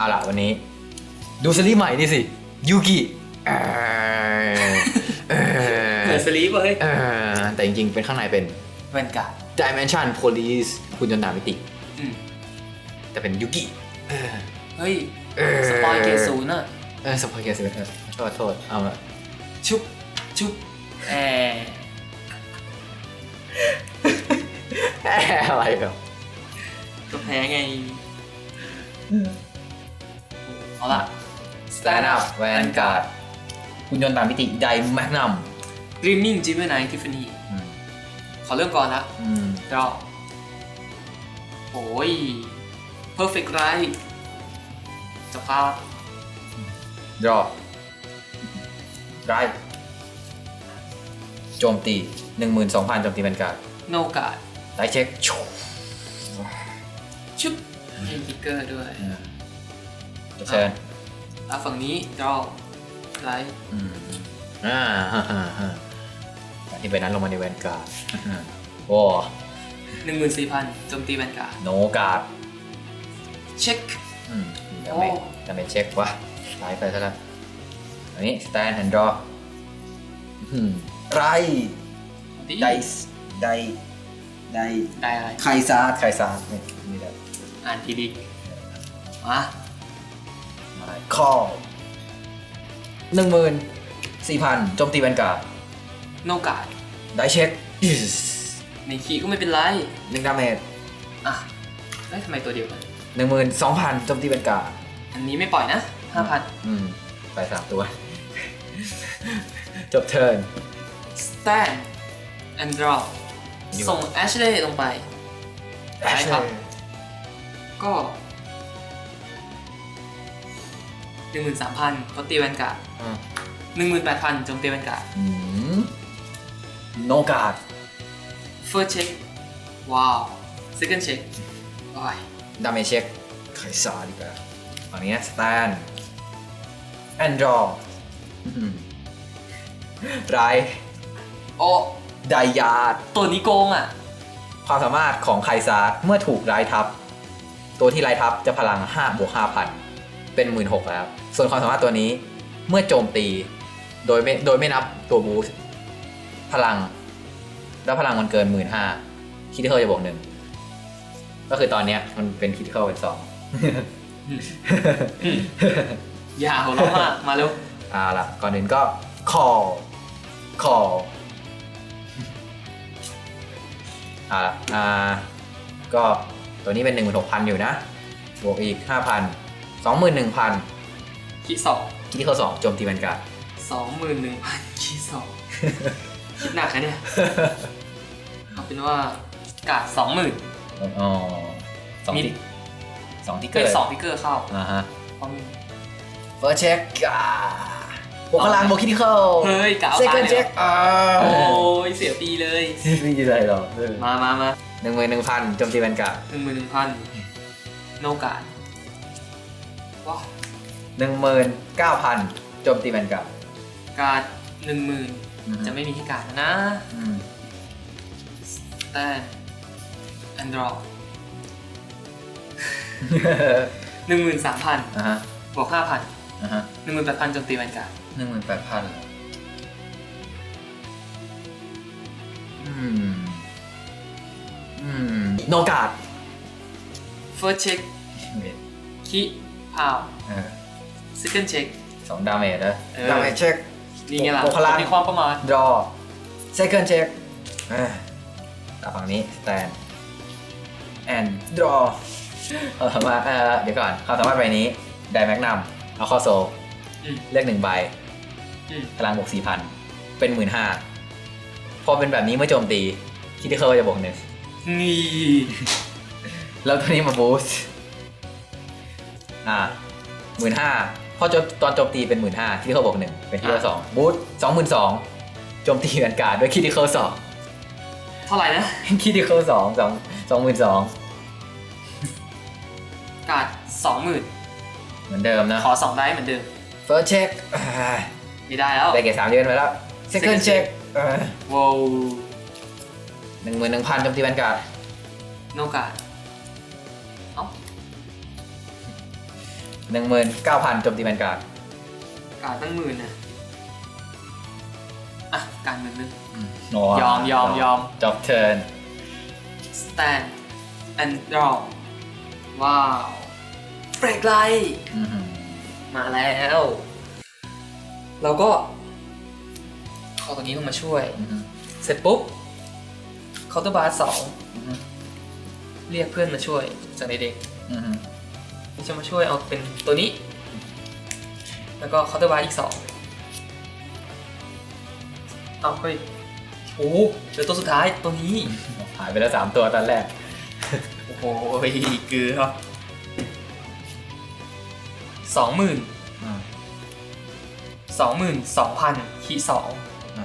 เอาล่ะวันนี้ ดูซีรีส์ใหม่นี่สิยูกิเอ่อเอ่เหมือนสลีปเฮ้ยเอ่อแต่จริงๆ เป็นข้างในเป็น แวนการ์ด Dimension Police คุณยนต์นามิติ อืม แต่เป็นยูกิเออ เฮ้ย เออ สปอยเกรดศูนย์อะเออสปอยเกอร์สิเออโทษโทษเอาละชุบ ชุบแอร์แอะอะไรแบบก็แพ้ไง เอาล่ะ Stand Up Vanguard คุณยนต์ตามมิติไดแมกนัม Dreaming Gemini Tiffany ขอเริ่มก่อนละอืมรอโอ้ย Perfect Right สภาพรอไรโจมตี 12,000โจมตีเป็นการดโนกาดไลท์เช็คชูชุบมีทิกเกอร์ด้วย เชิญอะฝั่งนี้รอไลท์อืมอ่าฮ่าฮ่าฮ่าอันนี้ไปนั้นลงมาในแวนการ์ดโอ้หนึ่งหมื่นสี่พันโจมตีแวนการ์ดโนการ์ดเช็คอืมดาเมจโอ้ดาเมจเช็ควะไลท์ไปซะแล้วอันนี้ stand and draw อืมไรดีไดส์ไดไดได้อะไรไคซาร์ไคซาร์นี่นี่แหละอ่านทีดีมา มาคอหนึ่งหมื่นสี่พันโจมตีแวนการ์ดโนกาดได้เช็คในคีย์ก็ไม่เป็นไรหนึ่งดาเมจอะได้ยทำไมตัวเดียวกันหนึ่งหมื่นสองพันโจมตีแวนการ์ดอันนี้ไม่ปล่อยนะห้าพันอืม ไปสามตัว จบเทิร์น stand and draw อยู่ส่ง Ashley ลงไป ได้ครับ ก็ หนึ่งหมื่นสามพันเขาตีแวนการ์ดอืมหนึ่งหมื่นแปดพันโจมตีแวนการ์ดอืมโนการ์ด first check ว้าว second check โอ้ยดาเมจเช็คไคซาร์ดีกว่าฝั่งนี้สแตนแอนดรอไรโอ้ไดยาร์ดตัวนี้โกงอะ ความสามารถของไคซาร์เมื่อถูกไล่ทับ ตัวที่ไล่ทับจะพลัง 5 บวก 5,000 เป็น 16,000แล้วส่วนความสามารถตัวนี้เมื่อโจมตีโดยไม่โดยไม่นับตัวบูสต์พลัง แล้วพลังมันเกิน15,000คิดเทิลจะบวกหนึ่งก็คือตอนเนี้ยมันเป็นคิดเทิลเป็นสองอย่าหัวเราะมากมาเร็วอ่าละก่อนอื่นก็ call call อ่าละอ่าก็ตัวนี้เป็น16,000อยู่นะ บวกอีก5,000 21,000คีย์ สองคิดที่เขาสองโจมตีแวนการ์ดสองหมื่นหนึ่งพันคีย์สองคิดหนักนะเนี่ยเอาเป็นว่ากาดสองหมื่นอ๋อสองมีที่สองที่เกิเป็นดสองพิกเกอร์เข้าอ่าฮะเพราะมีเฟิร์สเช็คอ่าบวกพลังบวกคิดที่เข้าเฮ้ยกะเอาเซตายคันเลเช็ยคเหรออ่าโอ้ยเสียปีเลยไม่ดีอะไรหรอกมามามาหนึ่งหมื่นหนึ่งพันโจมตีแวนการ์ดหนึ่งหมื่นหนึ่งพันโนกาดว้า หนึ่งหมื่นเก้าพันโจมตีแวนการ์ดการหนึ่งหมื่นอือฮึจะไม่มีที่การดนะ อืมแต่แอนดรอหนึ่งหมื่นสามพันอ่าฮะบวกห้าพันอ่าฮะหนึ่งหมื่นแปดพันโจมตีแวนการ์ดหนึ่งหมื่นแปดพันอืม อืม โนกาดเฟิร์สเช็คคิ พาวเออซิคเกิลเช็คสองดาเมจนะเออดาเมจเช็ค นี่ไงล่ะบวกพลังในความประมาทดรอ second check อ่าตามฝั่งนี้ stand and draw เอาสามารถเอ่อเดี๋ยวก่อนความสามารถใบนี้ได้แมกนัมเอาเข้าโซลอืมเลือกหนึ่งใบ อืมพลังบวกสี่พันเป็นหมื่นห้าพอเป็นแบบนี้เมื่อโจมตีคิดที่เขาจะบวกหนึ่งนี่แล้วตัวนี้มาบูสต์ อ่าหมื่นห้าพอจบตอนโจมตีเป็นหมื่นห้าคิดที่เขาบวกหนึ่งเป็นที่ละสองบูสต์สองหมื่นสองโจมตีแวนการ์ดด้วยคิดที่เขาสองเท่าไหร่นะคิดที่เขาสองสองสองหมื่นสองการ์ดสองหมื่นเหมือนเดิมนะ ขอสองได้เหมือนเดิม first check อ่าไม่ได้แล้วได้เกรดสามเดือนไปแล้ว second Second check check อ่าว้าวหนึ่งหมื่นหนึ่งพันโจมตีแวนการ์ดโนการ์ด หนึ่งหมื่นเก้าพันโจมตีแวนการ์ดการตั้งหมื่นนะอะการหมื่นนึงโยอมยอมยอม จบเทิร์น stand and draw ว้าวเบรกไลท์มาแล้ว เราก็ขอตัวนี้ลงมาช่วย เสร็จปุ๊บเคาน์เตอร์บาร์สองเรียกเพื่อนมาช่วยจากในเด็ก ที่จะมาช่วยเอาเป็นตัวนี้ แล้วก็เคาน์เตอร์บาร์อีกสองเอาเฮ้ยโอ้โหเหลือตัวสุดท้ายตัวนี้หายไปแล้วสามตัวตอนแรก โอ้โหเกือบสองหมื่นสองหมื่นสองพันขีสอง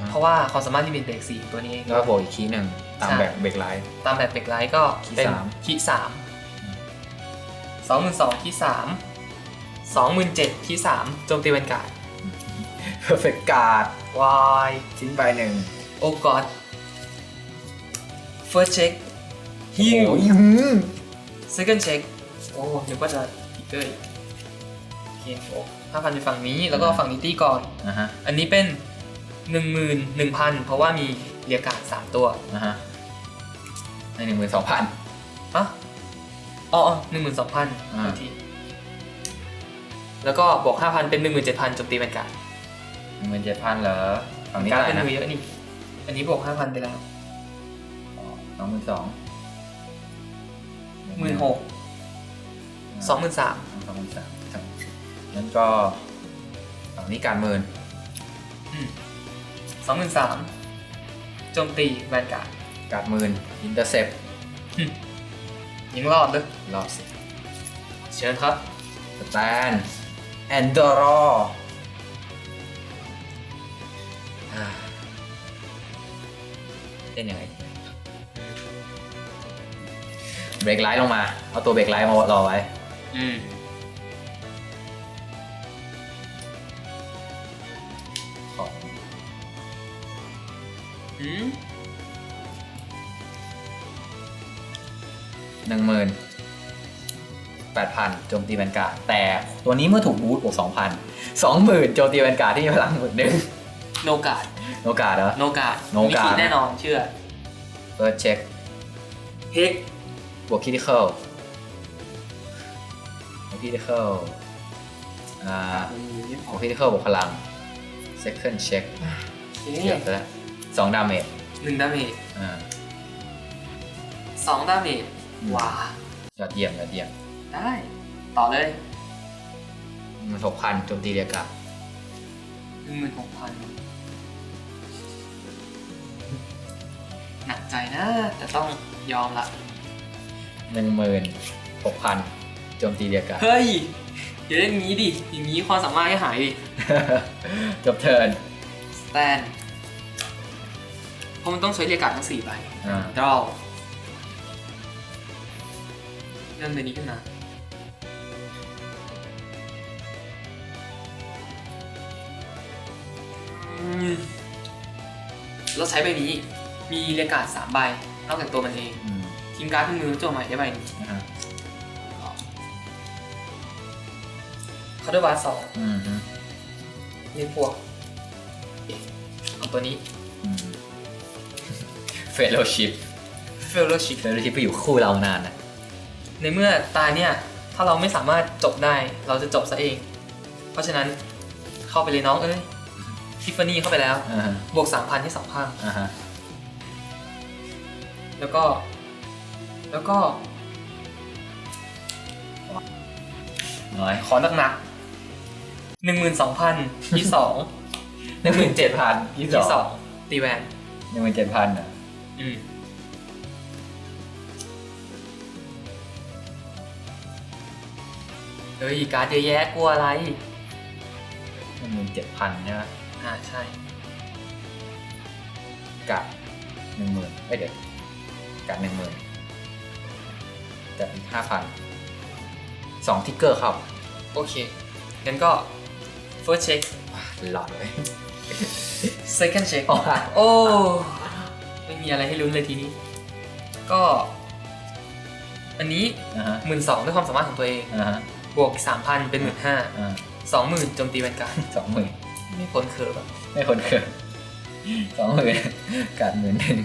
เพราะว่าความสามารถที่เป็นเบรกสี่ตัวนี้เองแล้วก็บวกอีกคีย์หนึ่งตามใช่แบบเบรกไลท์ตามแบบเบรกไลท์ก็เป็นขีสามขี สามสองหมื่นสองขีสามสองหมื่นเจ็ดขีสามโจมตีแวนการ์ดเพอร์เฟกการ์ดวายทิ้งไปหนึ่งโอ้กอดเฟิร์สเช็คฮิวโอ้ยหืม second check โอ้นึกว่าจะอีกเกอร์อีกโอเคโอ้ห้าพันไปฝั่งนี้แล้วก็ฝั่งนี้ตีก่อนอ่าฮะอันนี้เป็นหนึ่งหมื่นหนึ่งพันเพราะว่ามีเรียกการ์ดสามตัวอ่าฮะในหนึ่งหมื่นสองพันอะ อ๋อหนึ่งหมื่นสองพันอ่า ทีแล้วก็บวกห้าพันเป็นหนึ่งหมื่นเจ็ดพันโจมตีเป็นการดหนึ่งหมื่นเจ็ดพันเหรอฝั่งนี้การเท่าดไหร่เป็นนะมือเยอะนี่ อันนี้บวกห้าพันไปแล้วสองหมื่นสองหมื่นหกสองหมื่นสามสองหมื่นสามครับงั้นก็ฝั่งนี้การหมื่นสองหมื่นสามโจมตีแวนการ์ดการหมื่นอินเตอร์เซป ยังรอดเลยรอบสิเชิญครับสแตนแอนดอรอเล่นยังไงเบรกไลท์ลงมา เอาตัวเบรกไลท์มารอไว้ อืมของอืม หนึ่งหมื่นแปดพันโจมตีแวนการ์ดแต่ตัวนี้เมื่อถูกบูทบวกสองพันสองหมื่นโจมตีแวนการ์ดที่มีพลังหมื่นหนึ่งโนกาดโอกาสเหรอ โนกาดโนกาดแน่นอนเชื่อเปิดเช็คเฮกบวกคิดิเคิลบวกคิดิเคิลอ่าบวกคิดิเคิลบวกพลัง second check โอเคเกือบไปแล้วสองดาเมจหนึ่งดาเมจอ่าสองดาเมจ ว้ายอดเยี่ยมยอดเยี่ยมได้ ต่อเลยมันหกพันโจมตีเรียกกลับหนึ่งหมื่นหกพันหนักใจนะ แต่ต้องยอมละ หนึ่งหมื่นหกพันโจมตีเรียกกลับ เฮ้ยอย่าเล่นงี้ดิ อย่างนี้ความสามารถให้หายดิ จบเทิร์นสแตนเพราะมันต้องใช้เรียกการ์ดทั้งสี่ใบอ่า ดรอ เริ่มใบนี้ขึ้นมาอืมเราใช้ใบนี้ มีเรียกการ์ดสามใบ นอกจากตัวมันเองอืมทีมการ์ดขึ้นมือจั่วใหม่ได้ใบหนึงนะฮะคาร์ดบาร์สองอืมฮึเรียกพวกเอาตัวนี้อืมเฟลโลชิพเฟลโลชิพเฟลโลชิพไปอยู่คู่เรานานนะ ในเมื่อตายเนี่ยถ้าเราไม่สามารถจบได้เราจะจบซะเอง เพราะฉะนั้นเข้าไปเลยน้องเอ้ยทิฟฟานี่เข้าไปแล้ว อ่าฮะบวกสามพันที่สองข้างอ่าฮะแล้วก็ แล้วก็น้อยขอหนักๆหนึ่งหมื่นสองพันที่สองหนึ่งหมื่นเจ็ดพันยี่ที่สสอองงตีแวนหนึ่งหมื่นเจ็ดพันอะอืม เฮ้ยการ์ดเยอะแยะกลัวอะไรหนึ่งหมื่นเจ็ดพันใช่ไหมอ่าใช่กับหนึ่งหมื่นไม่เดี๋ยวกับหนึ่งหมื่นกับอีกห้าพันสองทิกเกอร์ครับ โอเค งั้นก็ first check หลอดเลย second check อ๋อโอ้ไม่มีอะไรให้ลุ้นเลยทีนี้ ก็ อันนี้อ่าฮะหมื่นสองด้วยความสามารถของตัวเองอ่าฮะ บวกสามพันเป็นหมื่นห้าอ่าสองหมื่นโจมตีแวนการ์ดสองหมื่นไม่พ้นเคิร์ฟอะไม่คนเกินสองหมื่นกัดหมื่นหนึ่ง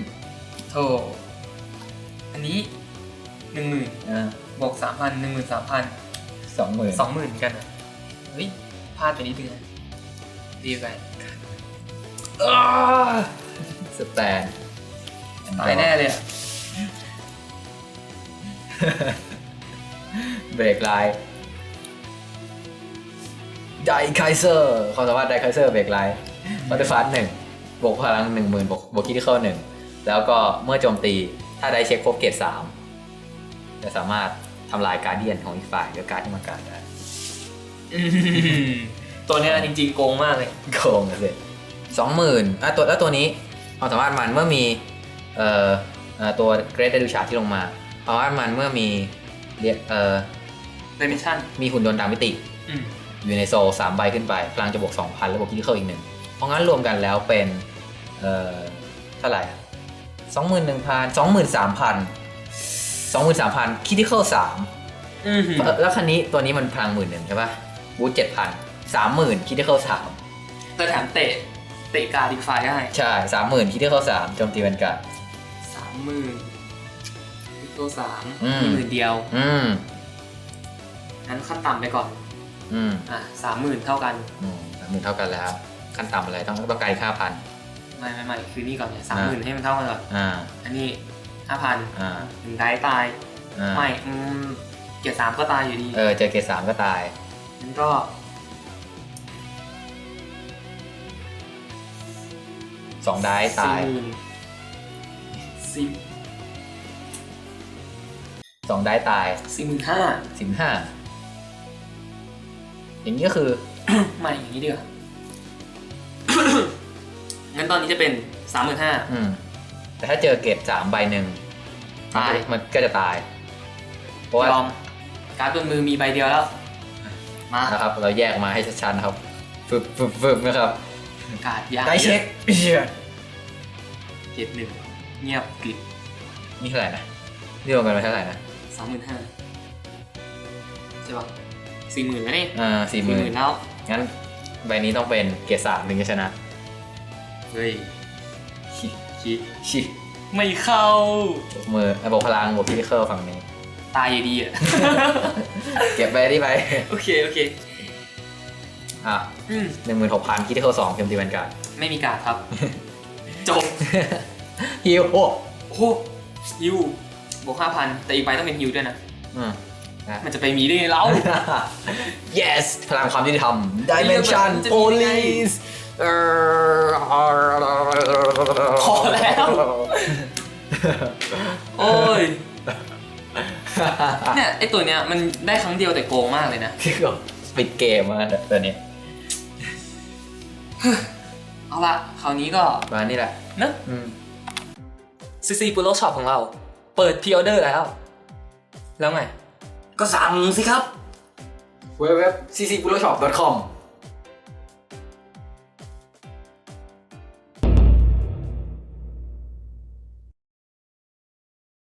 โธ่อันนี้หนึ่งหมื่นอ่าบวกสามพันหนึ่งหมื่นสามพันสองหมื่นสองหมื่นกันอะเฮ้ยพลาดไปนิดนึงนะดีไปสแตนตายแน่เลยอะ เบรกไลน์ ไดไคเซอร์ความสามารถไดไคเซอร์เบรกไลน์บัตเตอร์ฟาสหนึ่งบวกพลังหนึ่งหมื่นบวกบวกคิดที่เข้าหนึ่งแล้วก็เมื่อโจมตีถ้าได้เช็คครบเกรดสามจะสามารถทำลายการเดียนของอีกฝ่ายด้วยการดที่มันการดได้อืมตัวเนี้ยจริงๆโกงมากเลย โกงเลยสองหมื่นอะตัวแล้วตัวนี้ความสามารถมันเมื่อมีเอ่อเอ่อตัวเกรดเดลูชาที่ลงมาความสามารถมันเมื่อมีเรียกเอ่อ d ด m ม n ชั่น มีหุ่นยนต์ดาวมิติ อืม อยู่ในโซลสามใบขึ้นไปพลังจะบวก2,000แล้วบวกคิดเข้าอีกหนึ่งเพราะงั้นรวมกันแล้วเป็นเอ่อเท่าไหร่สองหมื่นหนึ่งพันสองหมื่นสามพันสองหมื่นสามพันคิดที่เข้าสามอืมแล้วคันนี้ตัวนี้มันพลังหมื่นหนึ่งใช่ปะบูทเจ็ดพันสามหมื่นคิดที่เข้าสามแต่แถมเตะเตะการดอีกฝ่ายได้ใช่สามหมื่นคิดที่เข้าสามโจมตีเป็นการดสามหมื่นตัวสามอืมมีหมื่นเดียว อืมงั้นขั้นต่ำไปก่อน อืมอะสามหมื่นเท่ากัน อืมสามหมื่นเท่ากันแล้ว ขั้นต่ำอะไรต้องต้องการค่าพัน ไม่ไม่ไม่คือนี่ก่อนเนี่ยสามหมื่นให้มันเท่ากันก่อน อ่า อันนี้ห้าพันอ่า หนึ่งได้ตาย อ่า ไม่ อืม เกียร์สามก็ตายอยู่ดีเออเจอเกรดสามก็ตาย งั้นก็ สองได้ตาย สี่หมื่นสี่สองได้ตาย สี่หมื่นห้าสิบห้า อย่างนี้ก็คือไม่อย่างนี้ดีกว่า งั้นตอนนี้จะเป็นสามหมื่นห้า อืม แต่ถ้าเจอเกรดสามใบหนึ่งตาย มันก็จะตาย เพราะว่ายอม การ์ดบนมือมีใบเดียวแล้ว มานะครับ เราแยกมาให้ชัดๆนะครับฟึบฟึบฟึบนะครับการ์ดยากได้เช็คเหี้ยเจ็ดหนึ่งเงียบกริบนี่เท่าไหร่นะนี่รวมกันไปเท่าไหร่นะสามหมื่นห้าใช่ปะ สี่หมื่นแล้วนี่อ่าสี่หสี่มื่หนมื่นแล้ว งั้นใบนี้ต้องเป็นเกรดสามถึงจะชนะ เฮ้ยชิชิชิไม่เข้าบวกมืออะบวกพลังบวกพิธีเคิลฝั่งนี้ ตายอยู่ดีอะ เก็บไปที่ไปโอเค โอเค อะอืมหนึ่งหมื่นหกพันพิธีเคิลสองเกมตีแวนการ์ดไม่มีการ์ดครับ จบฮิวโอ้โอ้โหฮิวบวกห้าพันแต่อีกใบต้องเป็นฮิวด้วยนะ อืม นะมันจะไปมีได้ไงเล่า yes พลังความยุติธรรม dimension มันจะมีได้ไง police เอ่อพอแล้ว โอ้ยเนี่ยไอตัวเนี้ยมันได้ครั้งเดียวแต่โกงมากเลยนะ ที่ก็ปิดเกมมาตัวนี้เอาละคราวนี้ก็มานี่แหละเนอะอืมซีซีปูโรช็อปของเรา เปิดพ r ออเดอร์แล้ว แล้วไง ก็สั่งสิครับ www.ccpuloshop.com